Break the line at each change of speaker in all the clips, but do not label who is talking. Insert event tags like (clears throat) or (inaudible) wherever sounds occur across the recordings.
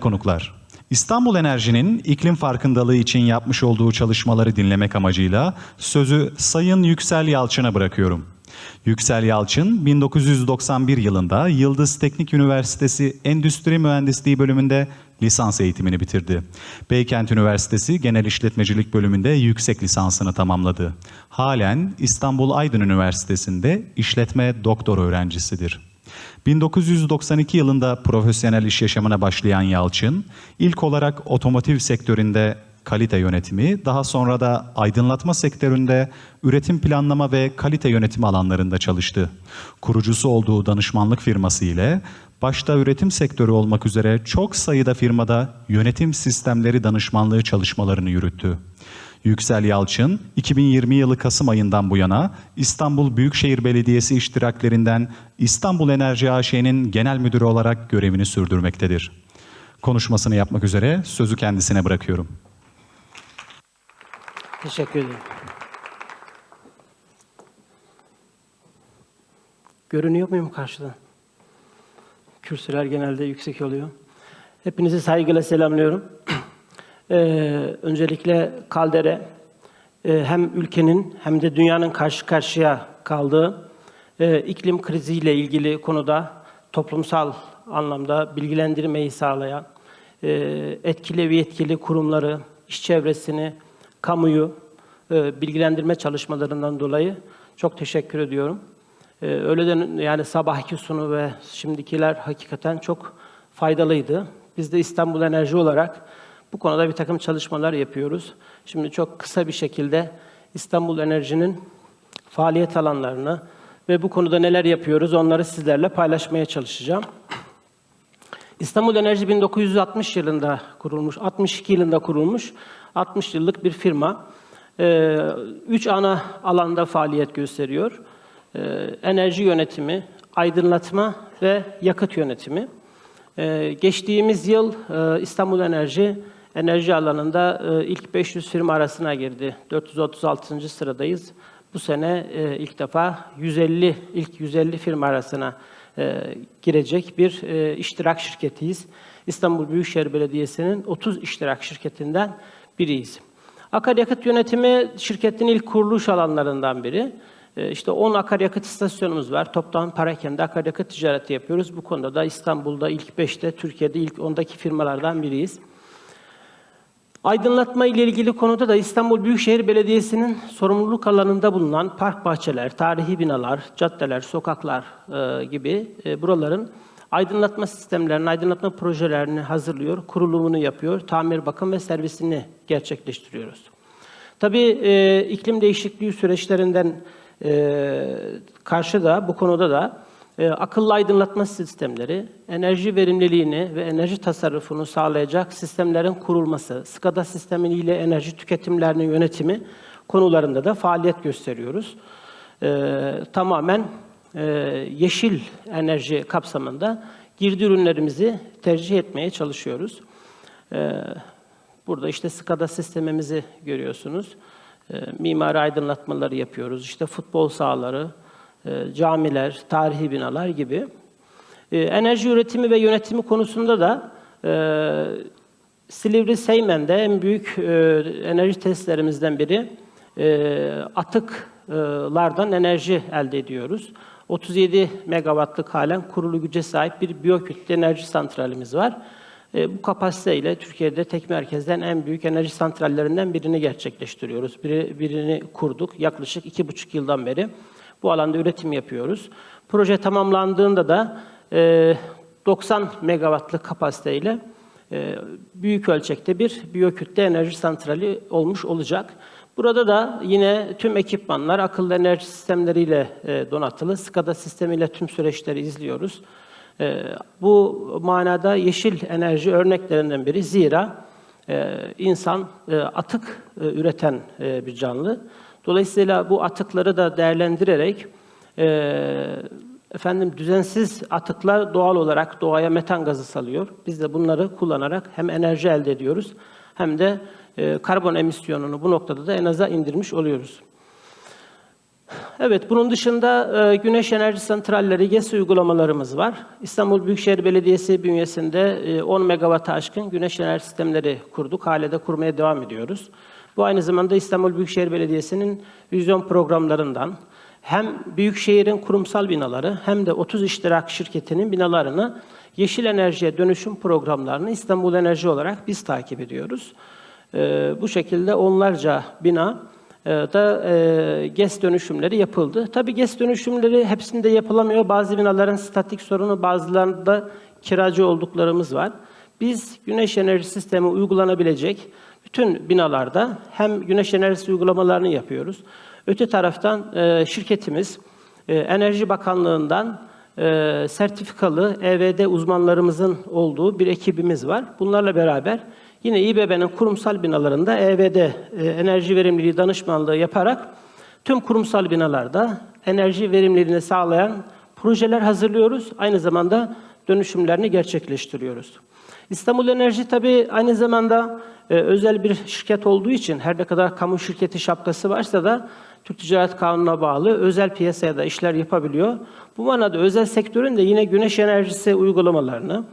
konuklar. İstanbul Enerji'nin iklim farkındalığı için yapmış olduğu çalışmaları dinlemek amacıyla sözü Sayın Yüksel Yalçın'a bırakıyorum. Yüksel Yalçın 1991 yılında Yıldız Teknik Üniversitesi Endüstri Mühendisliği bölümünde lisans eğitimini bitirdi. Beykent Üniversitesi Genel İşletmecilik bölümünde yüksek lisansını tamamladı. Halen İstanbul Aydın Üniversitesi'nde işletme doktor öğrencisidir. 1992 yılında profesyonel iş yaşamına başlayan Yalçın, ilk olarak otomotiv sektöründe kalite yönetimi, daha sonra da aydınlatma sektöründe üretim planlama ve kalite yönetimi alanlarında çalıştı. Kurucusu olduğu danışmanlık firması ile başta üretim sektörü olmak üzere çok sayıda firmada yönetim sistemleri danışmanlığı çalışmalarını yürüttü. Yüksel Yalçın, 2020 yılı Kasım ayından bu yana İstanbul Büyükşehir Belediyesi iştiraklerinden İstanbul Enerji AŞ'nin genel müdürü olarak görevini sürdürmektedir. Konuşmasını yapmak üzere sözü kendisine bırakıyorum.
Teşekkür ederim. Görünüyor muyum karşıdan? Kürsüler genelde yüksek oluyor. Hepinizi saygıyla selamlıyorum. Ee, öncelikle Kaldere e, hem ülkenin hem de dünyanın karşı karşıya kaldığı e, iklim kriziyle ilgili konuda toplumsal anlamda bilgilendirmeyi sağlayan, e, etkili ve yetkili kurumları, iş çevresini, kamuyu e, bilgilendirme çalışmalarından dolayı çok teşekkür ediyorum. E, öğleden yani sabahki sunu ve şimdikiler hakikaten çok faydalıydı. Biz de İstanbul Enerji olarak bu konuda bir takım çalışmalar yapıyoruz. Şimdi çok kısa bir şekilde İstanbul Enerji'nin faaliyet alanlarını ve bu konuda neler yapıyoruz onları sizlerle paylaşmaya çalışacağım. İstanbul Enerji 1960 yılında kurulmuş, 62 yılında kurulmuş, 60 yıllık bir firma. Ee, üç ana alanda faaliyet gösteriyor. Ee, enerji yönetimi, aydınlatma ve yakıt yönetimi. Ee, geçtiğimiz yıl e, İstanbul Enerji enerji alanında e, ilk 500 firma arasına girdi. 436. sıradayız. Bu sene e, ilk defa 150 ilk 150 firma arasına e, girecek bir iştirak şirketiyiz. İstanbul Büyükşehir Belediyesi'nin 30 iştirak şirketinden biriyiz. Akaryakıt yönetimi şirketin ilk kuruluş alanlarından biri. İşte 10 akaryakıt istasyonumuz var. Toplam parakende akaryakıt ticareti yapıyoruz. Bu konuda da İstanbul'da ilk 5'te, Türkiye'de ilk 10'daki firmalardan biriyiz. Aydınlatma ile ilgili konuda da İstanbul Büyükşehir Belediyesi'nin sorumluluk alanında bulunan park bahçeler, tarihi binalar, caddeler, sokaklar e, gibi e, buraların aydınlatma sistemlerini, aydınlatma projelerini hazırlıyor, kurulumunu yapıyor, tamir, bakım ve servisini gerçekleştiriyoruz. Tabii e, iklim değişikliği süreçlerinden e, karşı da bu konuda da e, akıllı aydınlatma sistemleri, enerji verimliliğini ve enerji tasarrufunu sağlayacak sistemlerin kurulması, SCADA sistemiyle enerji tüketimlerinin yönetimi konularında da faaliyet gösteriyoruz. E, tamamen e, yeşil enerji kapsamında girdi ürünlerimizi tercih etmeye çalışıyoruz. E, burada işte SCADA sistemimizi görüyorsunuz. E, mimari aydınlatmaları yapıyoruz. İşte futbol sahaları, camiler, tarihi binalar gibi. E, enerji üretimi ve yönetimi konusunda da e, Silivri Seymen'de en büyük e, enerji tesislerimizden biri e, atıklardan enerji elde ediyoruz. 37 megawattlık halen kurulu güce sahip bir biyokütle enerji santralimiz var. E, bu kapasiteyle Türkiye'de tek merkezden en büyük enerji santrallerinden birini gerçekleştiriyoruz. Biri, birini kurduk yaklaşık iki buçuk yıldan beri. Bu alanda üretim yapıyoruz. Proje tamamlandığında da e, 90 megawattlık kapasiteyle e, büyük ölçekte bir biyokütle enerji santrali olmuş olacak. Burada da yine tüm ekipmanlar akıllı enerji sistemleriyle e, donatılı. SCADA sistemiyle tüm süreçleri izliyoruz. E, bu manada yeşil enerji örneklerinden biri. Zira e, insan e, atık e, üreten e, bir canlı. Dolayısıyla bu atıkları da değerlendirerek e, efendim düzensiz atıklar doğal olarak doğaya metan gazı salıyor. Biz de bunları kullanarak hem enerji elde ediyoruz hem de e, karbon emisyonunu bu noktada da en aza indirmiş oluyoruz. Evet, bunun dışında e, güneş enerji santralleri, GES uygulamalarımız var. İstanbul Büyükşehir Belediyesi bünyesinde e, 10 megawata aşkın güneş enerji sistemleri kurduk. Hale de kurmaya devam ediyoruz. Bu aynı zamanda İstanbul Büyükşehir Belediyesi'nin vizyon programlarından hem Büyükşehir'in kurumsal binaları hem de 30 iştirak şirketinin binalarını yeşil enerjiye dönüşüm programlarını İstanbul Enerji olarak biz takip ediyoruz. E, bu şekilde onlarca bina e, da e, GES dönüşümleri yapıldı. Tabii GES dönüşümleri hepsinde yapılamıyor. Bazı binaların statik sorunu, bazılarında kiracı olduklarımız var. Biz güneş enerji sistemi uygulanabilecek bütün binalarda hem güneş enerjisi uygulamalarını yapıyoruz. Öte taraftan e, şirketimiz e, Enerji Bakanlığı'ndan e, sertifikalı EVD uzmanlarımızın olduğu bir ekibimiz var. Bunlarla beraber Yine İBB'nin kurumsal binalarında EVD, e, enerji verimliliği danışmanlığı yaparak tüm kurumsal binalarda enerji verimliliğini sağlayan projeler hazırlıyoruz. Aynı zamanda dönüşümlerini gerçekleştiriyoruz. İstanbul Enerji tabii aynı zamanda e, özel bir şirket olduğu için her ne kadar kamu şirketi şapkası varsa da Türk Ticaret Kanunu'na bağlı özel piyasaya da işler yapabiliyor. Bu manada özel sektörün de yine güneş enerjisi uygulamalarını,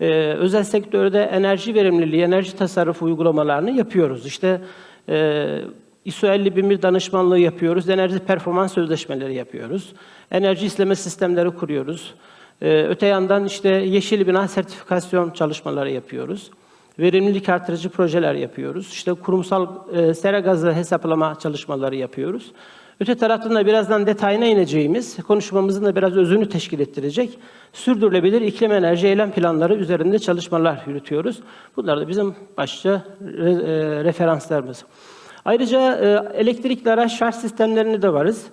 ee, özel sektörde enerji verimliliği, enerji tasarrufu uygulamalarını yapıyoruz. İşte e, ISO 50001 danışmanlığı yapıyoruz, enerji performans sözleşmeleri yapıyoruz, enerji izleme sistemleri kuruyoruz. Ee, öte yandan işte yeşil bina sertifikasyon çalışmaları yapıyoruz. Verimlilik artırıcı projeler yapıyoruz. İşte kurumsal e, sera gazı hesaplama çalışmaları yapıyoruz. Öte taraftan da birazdan detayına ineceğimiz, konuşmamızın da biraz özünü teşkil ettirecek sürdürülebilir iklim enerji eylem planları üzerinde çalışmalar yürütüyoruz. Bunlar da bizim başça re, e, referanslarımız. Ayrıca e, elektrikli araç şarj sistemlerinde de varız.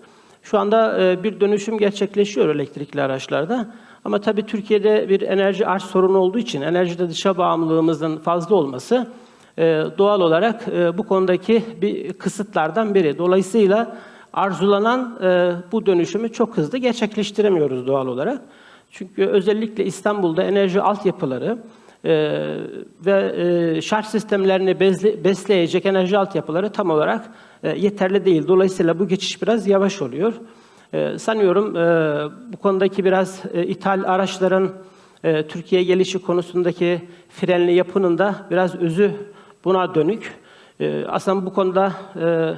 Şu anda e, bir dönüşüm gerçekleşiyor elektrikli araçlarda. Ama tabii Türkiye'de bir enerji arz sorunu olduğu için enerjide dışa bağımlılığımızın fazla olması e, doğal olarak e, bu konudaki bir kısıtlardan biri. Dolayısıyla arzulanan e, bu dönüşümü çok hızlı gerçekleştiremiyoruz doğal olarak. Çünkü özellikle İstanbul'da enerji altyapıları ve şarj sistemlerini besleyecek enerji altyapıları tam olarak yeterli değil. Dolayısıyla bu geçiş biraz yavaş oluyor. E, sanıyorum e, bu konudaki biraz e, ithal araçların e, Türkiye gelişi konusundaki frenli yapının da biraz özü buna dönük. E, aslında bu konuda e,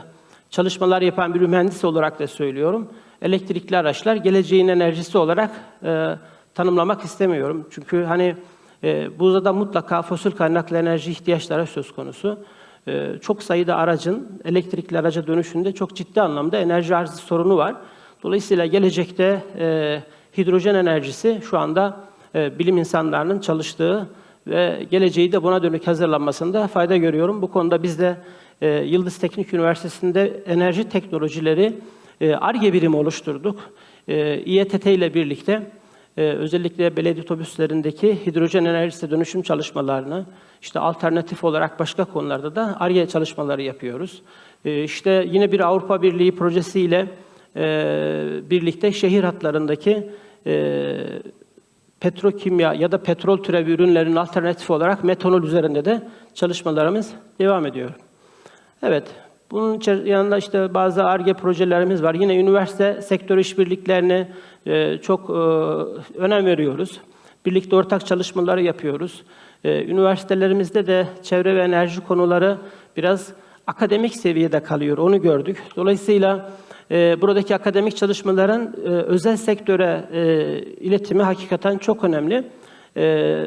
çalışmalar yapan bir mühendis olarak da söylüyorum. Elektrikli araçlar geleceğin enerjisi olarak tanımlamak istemiyorum. Çünkü hani e, burada mutlaka fosil kaynaklı enerji ihtiyaçları söz konusu. Çok sayıda aracın elektrikli araca dönüşünde çok ciddi anlamda enerji arzı sorunu var. Dolayısıyla gelecekte e, hidrojen enerjisi şu anda e, bilim insanlarının çalıştığı ve geleceği de buna dönük hazırlanmasında fayda görüyorum. Bu konuda biz de e, Yıldız Teknik Üniversitesi'nde enerji teknolojileri ARGE birimi oluşturduk. E, İETT ile birlikte e, özellikle belediye otobüslerindeki hidrojen enerjisi dönüşüm çalışmalarını, işte alternatif olarak başka konularda da ARGE çalışmaları yapıyoruz. E, işte yine bir Avrupa Birliği projesiyle e, birlikte şehir hatlarındaki e, petrokimya ya da petrol türevi ürünlerin alternatif olarak metanol üzerinde de çalışmalarımız devam ediyor. Evet, bunun yanında işte bazı ARGE projelerimiz var. Yine üniversite sektör işbirliklerine e, çok e, önem veriyoruz. Birlikte ortak çalışmaları yapıyoruz. E, üniversitelerimizde de çevre ve enerji konuları biraz akademik seviyede kalıyor. Onu gördük. Dolayısıyla buradaki akademik çalışmaların özel sektöre iletimi hakikaten çok önemli.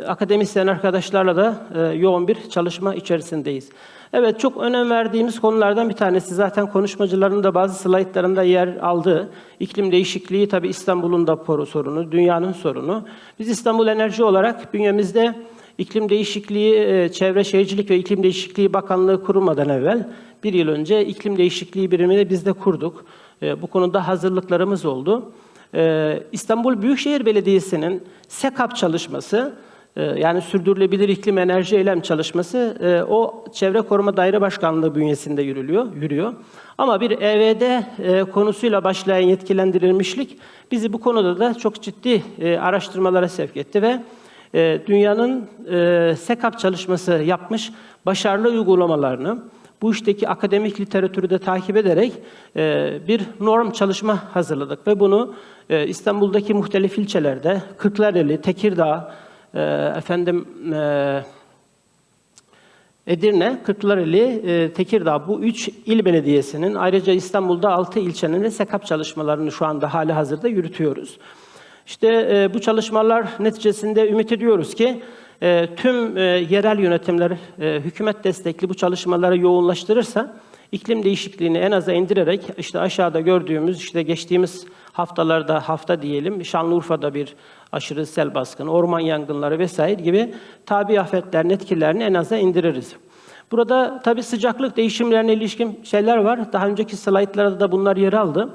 akademisyen arkadaşlarla da yoğun bir çalışma içerisindeyiz. Evet, çok önem verdiğimiz konulardan bir tanesi zaten konuşmacıların da bazı slaytlarında yer aldığı iklim değişikliği tabii İstanbul'un da sorunu, dünyanın sorunu. Biz İstanbul Enerji olarak bünyemizde iklim değişikliği, e, Çevre Şehircilik ve İklim Değişikliği Bakanlığı kurulmadan evvel bir yıl önce iklim değişikliği birimini biz de kurduk. E, bu konuda hazırlıklarımız oldu. E, İstanbul Büyükşehir Belediyesi'nin SEKAP çalışması ee, yani sürdürülebilir iklim enerji eylem çalışması e, o Çevre Koruma Daire Başkanlığı bünyesinde yürülüyor, yürüyor. Ama bir EVD e, konusuyla başlayan yetkilendirilmişlik bizi bu konuda da çok ciddi e, araştırmalara sevk etti ve dünyanın SEKAP çalışması yapmış başarılı uygulamalarını, bu işteki akademik literatürü de takip ederek e, bir norm çalışma hazırladık ve bunu e, İstanbul'daki muhtelif ilçelerde Kırklareli, Tekirdağ, e, efendim e, Edirne, Kırklareli, e, Tekirdağ bu üç il belediyesinin ayrıca İstanbul'da altı ilçenin de sekap çalışmalarını şu anda hali hazırda yürütüyoruz. İşte e, bu çalışmalar neticesinde ümit ediyoruz ki e, tüm e, yerel yönetimler e, hükümet destekli bu çalışmaları yoğunlaştırırsa iklim değişikliğini en aza indirerek işte aşağıda gördüğümüz işte geçtiğimiz haftalarda hafta diyelim Şanlıurfa'da bir aşırı sel baskını, orman yangınları vesaire gibi tabi afetlerin etkilerini en aza indiririz. Burada tabi sıcaklık değişimlerine ilişkin şeyler var. Daha önceki slaytlarda da bunlar yer aldı.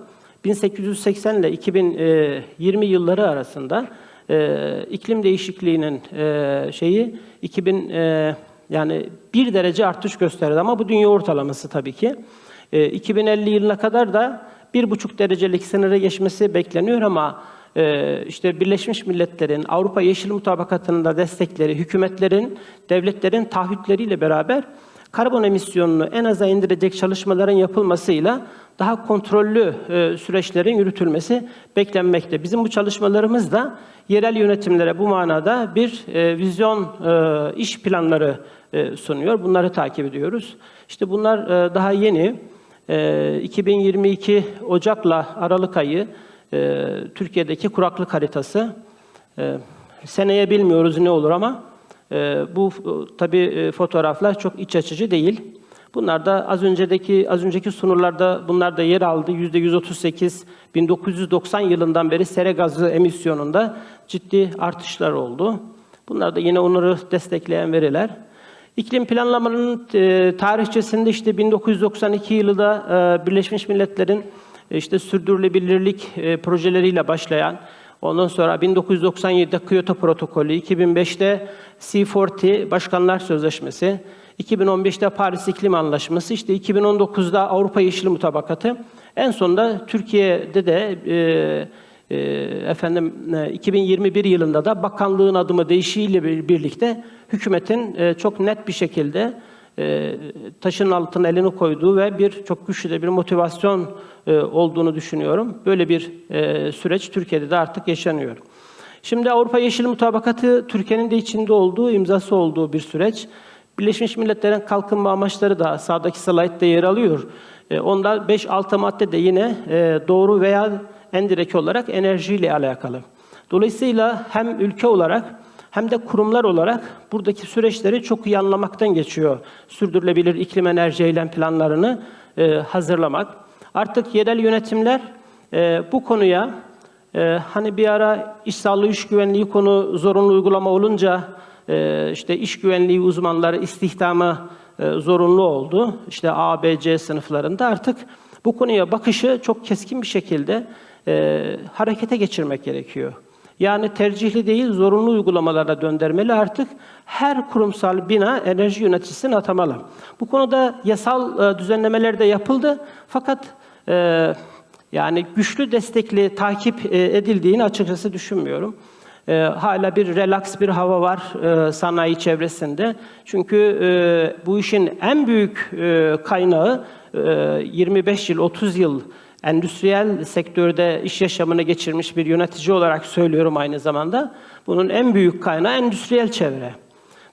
1880 ile 2020 yılları arasında e, iklim değişikliğinin e, şeyi 2000 e, yani bir derece artış gösterdi ama bu dünya ortalaması tabii ki. E, 2050 yılına kadar da bir buçuk derecelik sınırı geçmesi bekleniyor ama e, işte Birleşmiş Milletler'in Avrupa Yeşil Mutabakatı'nın da destekleri, hükümetlerin, devletlerin taahhütleriyle beraber karbon emisyonunu en aza indirecek çalışmaların yapılmasıyla daha kontrollü e, süreçlerin yürütülmesi beklenmekte. Bizim bu çalışmalarımız da yerel yönetimlere bu manada bir e, vizyon e, iş planları e, sunuyor. Bunları takip ediyoruz. İşte bunlar e, daha yeni. E, 2022 Ocak'la Aralık ayı e, Türkiye'deki kuraklık haritası. E, seneye bilmiyoruz ne olur ama e, bu tabii e, fotoğraflar çok iç açıcı değil. Bunlar da az önceki az önceki sunularda bunlar da yer aldı. Yüzde 138 1990 yılından beri sera gazı emisyonunda ciddi artışlar oldu. Bunlar da yine onları destekleyen veriler. İklim planlamanın e, tarihçesinde işte 1992 yılında e, Birleşmiş Milletler'in e, işte sürdürülebilirlik projeleriyle başlayan Ondan sonra 1997'de Kyoto Protokolü, 2005'te C40 Başkanlar Sözleşmesi, 2015'te Paris İklim Anlaşması, işte 2019'da Avrupa Yeşil Mutabakatı. En sonunda Türkiye'de de e, e, efendim e, 2021 yılında da bakanlığın adımı değişiğiyle bir- birlikte hükümetin e, çok net bir şekilde e, taşın altına elini koyduğu ve bir çok güçlü de bir motivasyon e, olduğunu düşünüyorum. Böyle bir e, süreç Türkiye'de de artık yaşanıyor. Şimdi Avrupa Yeşil Mutabakatı Türkiye'nin de içinde olduğu, imzası olduğu bir süreç. Birleşmiş Milletler'in kalkınma amaçları da sağdaki slaytta yer alıyor. E, onda 5-6 madde de yine e, doğru veya endirekt olarak enerjiyle alakalı. Dolayısıyla hem ülke olarak hem de kurumlar olarak buradaki süreçleri çok iyi anlamaktan geçiyor. Sürdürülebilir iklim enerji eylem planlarını e, hazırlamak. Artık yerel yönetimler bu konuya hani bir ara iş sağlığı, iş güvenliği konu zorunlu uygulama olunca e, işte iş güvenliği uzmanları istihdamı e, zorunlu oldu. İşte A, B, C sınıflarında artık bu konuya bakışı çok keskin bir şekilde e, harekete geçirmek gerekiyor. Yani tercihli değil, zorunlu uygulamalara döndürmeli artık. Her kurumsal bina enerji yöneticisini atamalı. Bu konuda yasal e, düzenlemeler de yapıldı. Fakat yani güçlü destekli takip edildiğini açıkçası düşünmüyorum. E, hala bir relax bir hava var e, sanayi çevresinde. Çünkü e, bu işin en büyük e, kaynağı e, 25 yıl, 30 yıl endüstriyel sektörde iş yaşamını geçirmiş bir yönetici olarak söylüyorum aynı zamanda. Bunun en büyük kaynağı endüstriyel çevre.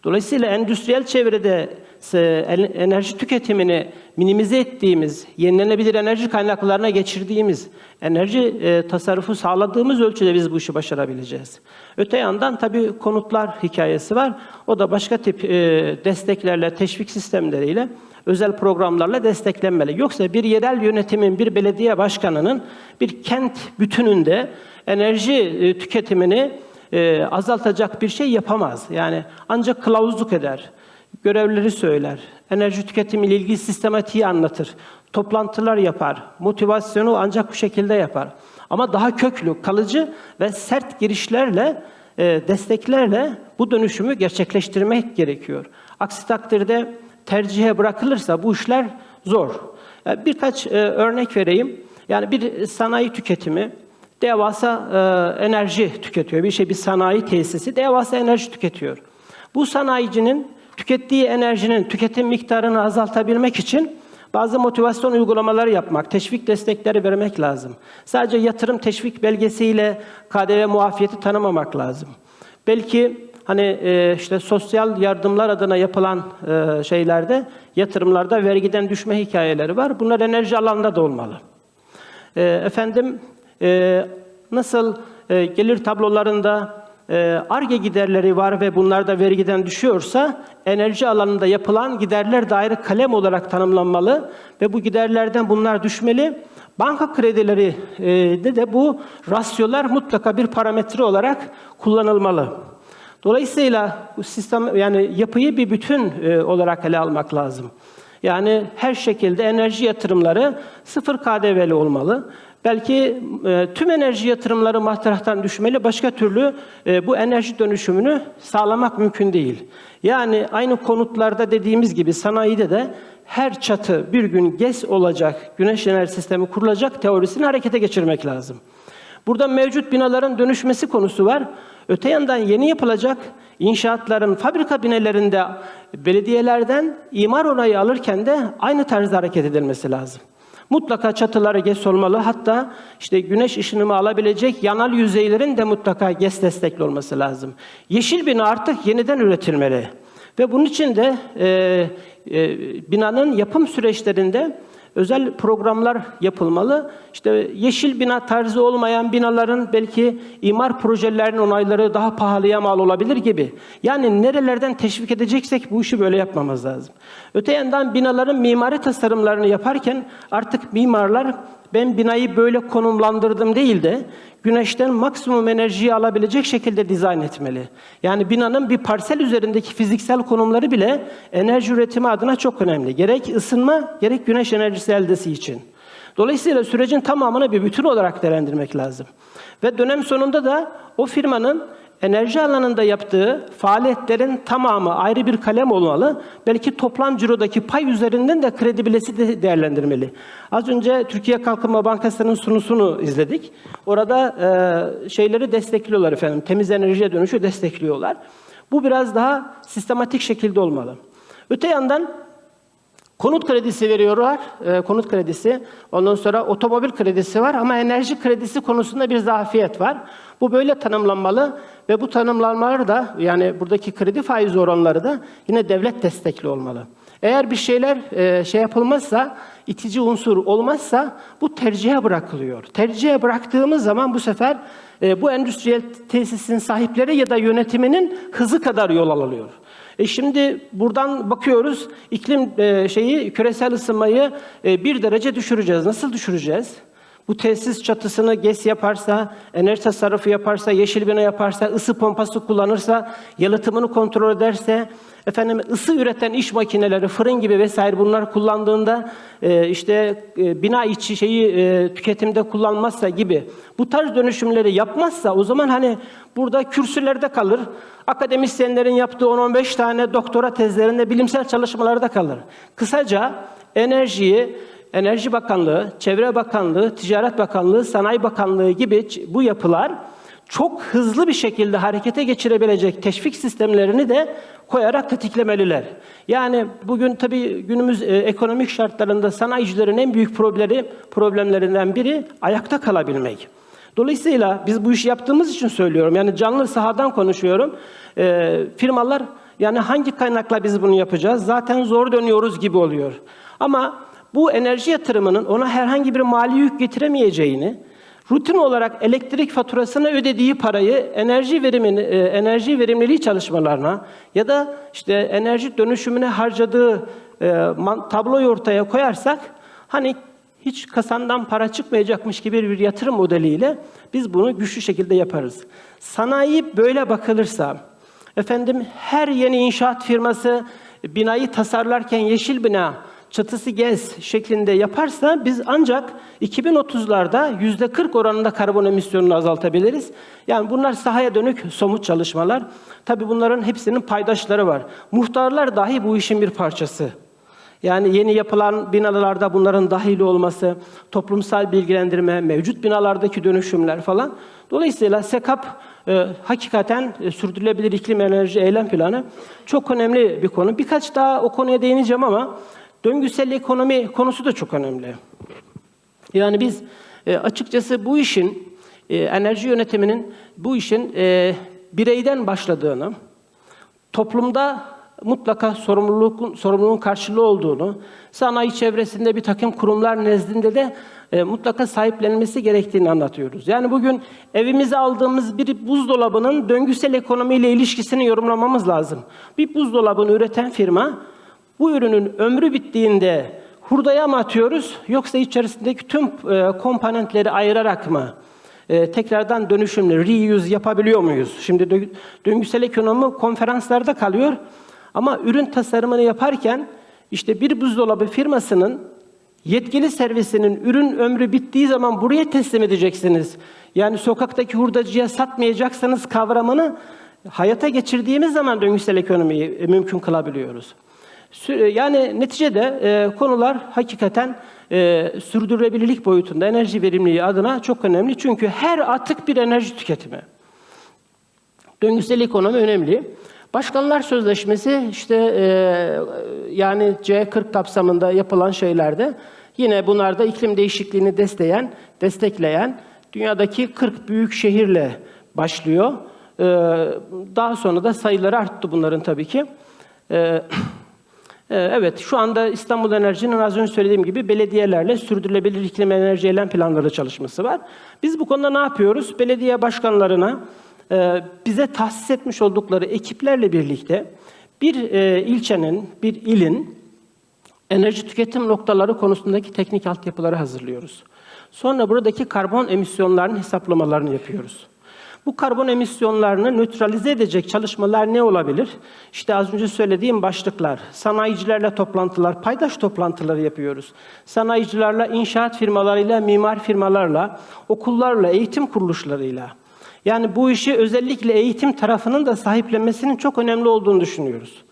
Dolayısıyla endüstriyel çevrede en- enerji tüketimini minimize ettiğimiz, yenilenebilir enerji kaynaklarına geçirdiğimiz, enerji e, tasarrufu sağladığımız ölçüde biz bu işi başarabileceğiz. Öte yandan tabii konutlar hikayesi var. O da başka tip e, desteklerle, teşvik sistemleriyle özel programlarla desteklenmeli. Yoksa bir yerel yönetimin, bir belediye başkanının bir kent bütününde enerji e, tüketimini e, azaltacak bir şey yapamaz. Yani ancak kılavuzluk eder, görevleri söyler, enerji tüketimiyle ilgili sistematiği anlatır, toplantılar yapar, motivasyonu ancak bu şekilde yapar. Ama daha köklü, kalıcı ve sert girişlerle, e, desteklerle bu dönüşümü gerçekleştirmek gerekiyor. Aksi takdirde tercihe bırakılırsa bu işler zor. Yani birkaç e, örnek vereyim. Yani bir sanayi tüketimi devasa e, enerji tüketiyor. Bir şey bir sanayi tesisi devasa enerji tüketiyor. Bu sanayicinin tükettiği enerjinin tüketim miktarını azaltabilmek için bazı motivasyon uygulamaları yapmak, teşvik destekleri vermek lazım. Sadece yatırım teşvik belgesiyle KDV muafiyeti tanımamak lazım. Belki hani e, işte sosyal yardımlar adına yapılan e, şeylerde, yatırımlarda vergiden düşme hikayeleri var. Bunlar enerji alanında da olmalı. E, efendim e, nasıl e, gelir tablolarında ARGE giderleri var ve bunlar da vergiden düşüyorsa enerji alanında yapılan giderler de ayrı kalem olarak tanımlanmalı ve bu giderlerden bunlar düşmeli. Banka kredileri e, de de bu rasyolar mutlaka bir parametre olarak kullanılmalı. Dolayısıyla bu sistem yani yapıyı bir bütün e, olarak ele almak lazım. Yani her şekilde enerji yatırımları sıfır KDV'li olmalı. Belki e, tüm enerji yatırımları matrahtan düşmeli. Başka türlü e, bu enerji dönüşümünü sağlamak mümkün değil. Yani aynı konutlarda dediğimiz gibi sanayide de her çatı bir gün GES olacak, güneş enerji sistemi kurulacak teorisini harekete geçirmek lazım. Burada mevcut binaların dönüşmesi konusu var. Öte yandan yeni yapılacak inşaatların fabrika binalarında belediyelerden imar onayı alırken de aynı tarzda hareket edilmesi lazım. Mutlaka çatıları GES olmalı. Hatta işte güneş ışınımı alabilecek yanal yüzeylerin de mutlaka GES destekli olması lazım. Yeşil bina artık yeniden üretilmeli. Ve bunun için de e, e, binanın yapım süreçlerinde özel programlar yapılmalı. İşte yeşil bina tarzı olmayan binaların belki imar projelerinin onayları daha pahalıya mal olabilir gibi. Yani nerelerden teşvik edeceksek bu işi böyle yapmamız lazım. Öte yandan binaların mimari tasarımlarını yaparken artık mimarlar ben binayı böyle konumlandırdım değil de güneşten maksimum enerjiyi alabilecek şekilde dizayn etmeli. Yani binanın bir parsel üzerindeki fiziksel konumları bile enerji üretimi adına çok önemli. Gerek ısınma, gerek güneş enerjisi eldesi için. Dolayısıyla sürecin tamamını bir bütün olarak değerlendirmek lazım. Ve dönem sonunda da o firmanın enerji alanında yaptığı faaliyetlerin tamamı ayrı bir kalem olmalı. Belki toplam cirodaki pay üzerinden de kredibilesi de değerlendirmeli. Az önce Türkiye Kalkınma Bankası'nın sunusunu izledik. Orada e, şeyleri destekliyorlar efendim. Temiz enerjiye dönüşü destekliyorlar. Bu biraz daha sistematik şekilde olmalı. Öte yandan Konut kredisi veriyorlar, e, konut kredisi. Ondan sonra otomobil kredisi var ama enerji kredisi konusunda bir zafiyet var. Bu böyle tanımlanmalı ve bu tanımlanmalar da yani buradaki kredi faiz oranları da yine devlet destekli olmalı. Eğer bir şeyler e, şey yapılmazsa, itici unsur olmazsa bu tercihe bırakılıyor. Tercihe bıraktığımız zaman bu sefer e, bu endüstriyel tesisin sahipleri ya da yönetiminin hızı kadar yol alıyor. E şimdi buradan bakıyoruz iklim e, şeyi küresel ısınmayı e, bir derece düşüreceğiz. Nasıl düşüreceğiz? Bu tesis çatısını GES yaparsa, enerji tasarrufu yaparsa, yeşil bina yaparsa, ısı pompası kullanırsa, yalıtımını kontrol ederse, efendim ısı üreten iş makineleri, fırın gibi vesaire bunlar kullandığında e, işte e, bina içi şeyi e, tüketimde kullanmazsa gibi bu tarz dönüşümleri yapmazsa o zaman hani burada kürsülerde kalır. Akademisyenlerin yaptığı 10-15 tane doktora tezlerinde bilimsel çalışmalarda kalır. Kısaca enerjiyi Enerji Bakanlığı, Çevre Bakanlığı, Ticaret Bakanlığı, Sanayi Bakanlığı gibi bu yapılar çok hızlı bir şekilde harekete geçirebilecek teşvik sistemlerini de koyarak tetiklemeliler. Yani bugün tabii günümüz e, ekonomik şartlarında sanayicilerin en büyük problemi problemlerinden biri ayakta kalabilmek. Dolayısıyla biz bu işi yaptığımız için söylüyorum. Yani canlı sahadan konuşuyorum. E, firmalar yani hangi kaynakla biz bunu yapacağız? Zaten zor dönüyoruz gibi oluyor. Ama bu enerji yatırımının ona herhangi bir mali yük getiremeyeceğini, rutin olarak elektrik faturasına ödediği parayı enerji verimini, e, enerji verimliliği çalışmalarına ya da işte enerji dönüşümüne harcadığı e, tabloyu ortaya koyarsak hani hiç kasandan para çıkmayacakmış gibi bir yatırım modeliyle biz bunu güçlü şekilde yaparız. Sanayi böyle bakılırsa, efendim her yeni inşaat firması binayı tasarlarken yeşil bina, çatısı gez şeklinde yaparsa biz ancak 2030'larda yüzde 40 oranında karbon emisyonunu azaltabiliriz. Yani bunlar sahaya dönük somut çalışmalar. Tabii bunların hepsinin paydaşları var. Muhtarlar dahi bu işin bir parçası. Yani yeni yapılan binalarda bunların dahil olması, toplumsal bilgilendirme, mevcut binalardaki dönüşümler falan. Dolayısıyla SEKAP e, hakikaten e, sürdürülebilir iklim enerji eylem planı çok önemli bir konu. Birkaç daha o konuya değineceğim ama döngüsel ekonomi konusu da çok önemli. Yani biz e, açıkçası bu işin e, enerji yönetiminin bu işin e, bireyden başladığını, toplumda mutlaka sorumluluk sorumluluğun karşılığı olduğunu, sanayi çevresinde bir takım kurumlar nezdinde de e, mutlaka sahiplenmesi gerektiğini anlatıyoruz. Yani bugün evimize aldığımız bir buzdolabının döngüsel ekonomiyle ilişkisini yorumlamamız lazım. Bir buzdolabını üreten firma bu ürünün ömrü bittiğinde hurdaya mı atıyoruz yoksa içerisindeki tüm e, komponentleri ayırarak mı e, tekrardan dönüşümlü, reuse yapabiliyor muyuz? Şimdi dö- döngüsel ekonomi konferanslarda kalıyor ama ürün tasarımını yaparken işte bir buzdolabı firmasının yetkili servisinin ürün ömrü bittiği zaman buraya teslim edeceksiniz. Yani sokaktaki hurdacıya satmayacaksınız kavramını hayata geçirdiğimiz zaman döngüsel ekonomiyi e, mümkün kılabiliyoruz. Sü- Yani neticede e, konular hakikaten e, sürdürülebilirlik boyutunda enerji verimliliği adına çok önemli. Çünkü her atık bir enerji tüketimi. Döngüsel ekonomi önemli. Başkanlar Sözleşmesi işte e, yani C40 kapsamında yapılan şeylerde yine bunlarda iklim değişikliğini destekleyen, destekleyen dünyadaki 40 büyük şehirle başlıyor. E, daha sonra da sayıları arttı bunların tabii ki. E, Evet, şu anda İstanbul Enerji'nin az önce söylediğim gibi belediyelerle sürdürülebilir iklim enerji eylem planları çalışması var. Biz bu konuda ne yapıyoruz? Belediye başkanlarına e, bize tahsis etmiş oldukları ekiplerle birlikte bir e, ilçenin, bir ilin enerji tüketim noktaları konusundaki teknik altyapıları hazırlıyoruz. Sonra buradaki karbon emisyonlarının hesaplamalarını yapıyoruz. Bu karbon emisyonlarını nötralize edecek çalışmalar ne olabilir? İşte az önce söylediğim başlıklar. Sanayicilerle toplantılar, paydaş toplantıları yapıyoruz. Sanayicilerle, inşaat firmalarıyla, mimar firmalarla, okullarla, eğitim kuruluşlarıyla. Yani bu işi özellikle eğitim tarafının da sahiplenmesinin çok önemli olduğunu düşünüyoruz.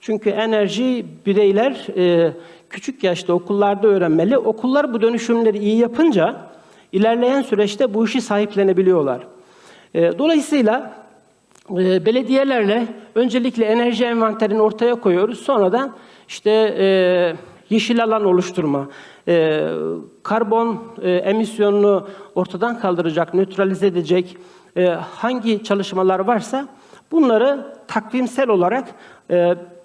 Çünkü enerji bireyler e, küçük yaşta okullarda öğrenmeli. Okullar bu dönüşümleri iyi yapınca ilerleyen süreçte bu işi sahiplenebiliyorlar. E, dolayısıyla e, belediyelerle öncelikle enerji envanterini ortaya koyuyoruz. Sonra da işte e, yeşil alan oluşturma, e, karbon emisyonunu ortadan kaldıracak, nötralize edecek hangi çalışmalar varsa bunları takvimsel olarak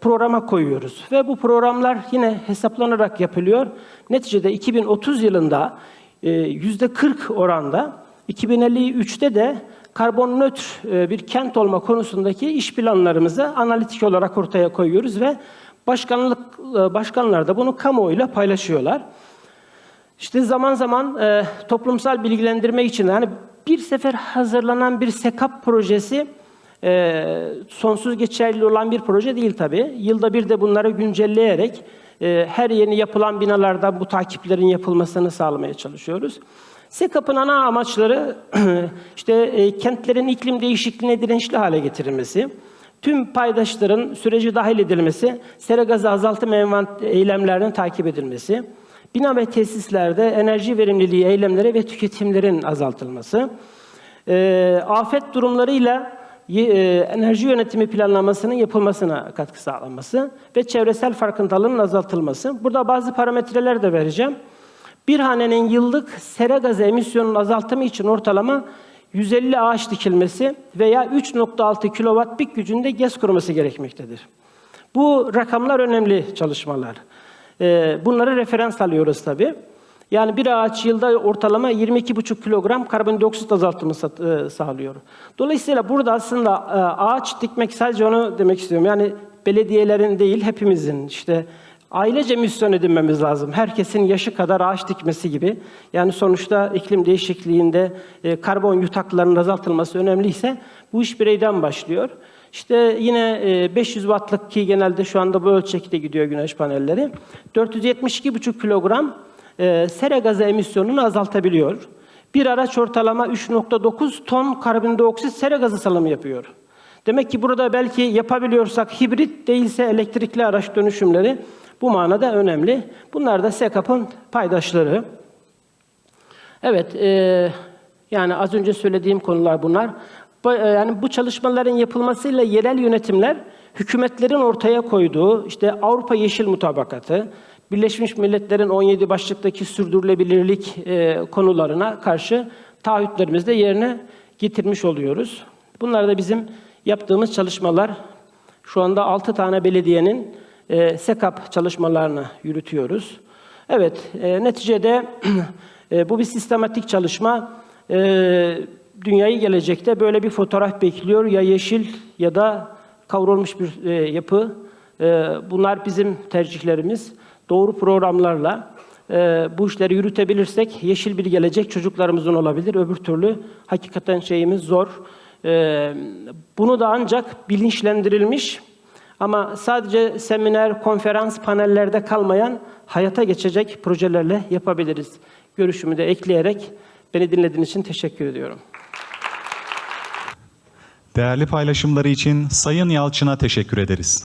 programa koyuyoruz. Ve bu programlar yine hesaplanarak yapılıyor. Neticede 2030 yılında e, %40 oranda, 2053'te de karbon nötr e, bir kent olma konusundaki iş planlarımızı analitik olarak ortaya koyuyoruz ve başkanlık e, başkanlar da bunu kamuoyuyla paylaşıyorlar. İşte zaman zaman e, toplumsal bilgilendirme için yani bir sefer hazırlanan bir SEKAP projesi sonsuz geçerli olan bir proje değil tabii. Yılda bir de bunları güncelleyerek her yeni yapılan binalarda bu takiplerin yapılmasını sağlamaya çalışıyoruz. SEKAP'ın ana amaçları (clears throat) işte e, kentlerin iklim değişikliğine dirençli hale getirilmesi, tüm paydaşların süreci dahil edilmesi, sera gazı azaltım eylemlerinin takip edilmesi, bina ve tesislerde enerji verimliliği eylemleri ve tüketimlerin azaltılması, e, afet durumlarıyla e, enerji yönetimi planlamasının yapılmasına katkı sağlanması ve çevresel farkındalığın azaltılması. Burada bazı parametreler de vereceğim. Bir hanenin yıllık sera gazı emisyonunun azaltımı için ortalama 150 ağaç dikilmesi veya 3.6 kilowatt pik gücünde gez kuruması gerekmektedir. Bu rakamlar önemli çalışmalar. Ee, Bunları referans alıyoruz tabii. Yani bir ağaç yılda ortalama 22,5 kilogram karbondioksit azaltımı e, sağlıyor. Dolayısıyla burada aslında e, ağaç dikmek sadece onu demek istiyorum. Yani belediyelerin değil hepimizin işte ailece misyon edinmemiz lazım. Herkesin yaşı kadar ağaç dikmesi gibi. Yani sonuçta iklim değişikliğinde e, karbon yutaklarının azaltılması önemliyse bu iş bireyden başlıyor. İşte yine e, 500 wattlık ki genelde şu anda bu ölçekte gidiyor güneş panelleri. 472,5 kilogram e, sera gazı emisyonunu azaltabiliyor. Bir araç ortalama 3.9 ton karbondioksit sera gazı salımı yapıyor. Demek ki burada belki yapabiliyorsak hibrit değilse elektrikli araç dönüşümleri bu manada önemli. Bunlar da SEKAP'ın paydaşları. Evet, e, yani az önce söylediğim konular bunlar. Bu- e, Yani bu çalışmaların yapılmasıyla yerel yönetimler hükümetlerin ortaya koyduğu işte Avrupa Yeşil Mutabakatı, Birleşmiş Milletler'in 17 başlıktaki sürdürülebilirlik e, konularına karşı taahhütlerimizi de yerine getirmiş oluyoruz. Bunlar da bizim yaptığımız çalışmalar. Şu anda 6 tane belediyenin e, SEKAP çalışmalarını yürütüyoruz. Evet, e, neticede (clears throat) e, bu bir sistematik çalışma. E, dünyayı gelecekte böyle bir fotoğraf bekliyor. Ya yeşil ya da kavrulmuş bir e, yapı. E, bunlar bizim tercihlerimiz. Doğru programlarla e, bu işleri yürütebilirsek yeşil bir gelecek çocuklarımızın olabilir. Öbür türlü hakikaten şeyimiz zor. E, bunu da ancak bilinçlendirilmiş ama sadece seminer, konferans, panellerde kalmayan hayata geçecek projelerle yapabiliriz. Görüşümü de ekleyerek beni dinlediğiniz için teşekkür ediyorum.
Değerli paylaşımları için Sayın Yalçın'a teşekkür ederiz.